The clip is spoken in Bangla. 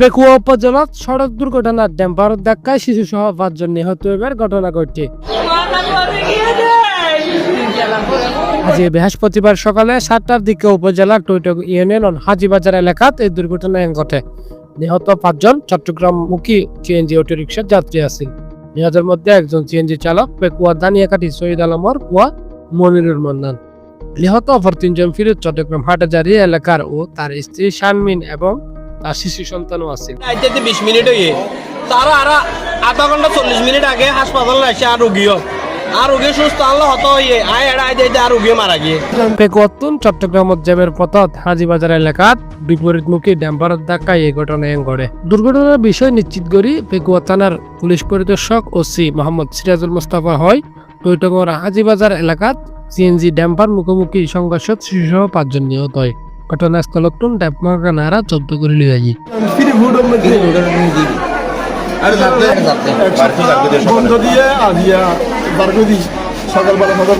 পেকুয়া উপজেলার সড়ক দুর্ঘটনার ড্যাম্পার ধাক্কায় শিশু সহ পাঁচজন নিহত হবার ঘটনা ঘটছে আজ বৃহস্পতিবার সকালে সাতটার দিকে উপজেলার টৈটক ইউনিয়ন হাজিবাজার এলাকাত এই দুর্ঘটনা ঘটে। নিহত পাঁচজন চট্টগ্রাম মুখী সিএনজি অটোরিকশার যাত্রী আছিল। নিহতের মধ্যে একজন সিএনজি চালক পেকুয়া দানিয়াকাটি শহীদ আলমর কুয়া মনিরুল মন্নান। নিহত অপর তিনজন ফিরোজ চট্টগ্রাম হাটাজারি এলাকার ও তার স্ত্রী শানমিন এবং তার শিশু সন্তানও আছে। বিশ মিনিট হয়ে তারা আর আধা ঘণ্টা চল্লিশ মিনিট আগে হাসপাতালে আসে আর রুগীও। পথত হাজিবাজার এলাকাত বিপরীতমুখী ড্যাম্পারের ধাক্কায় এই ঘটনা ঘটে দুর্ঘটনার বিষয় নিশ্চিত করি পেকুয়া থানার পুলিশ পরিদর্শক ওসি মোহাম্মদ সিরাজুল মুস্তাফা হয়। টৈটগর হাজিবাজার এলাকাত সিএনজি ড্যাম্পার মুখোমুখি সংঘর্ষত শিশুসহ পাঁচজন নিহত হয়। ড্যাম্পার নারা জব্দ করে নিয়ে যায় বন্ধ দিয়ে আজিয়া সকালবেলা সকাল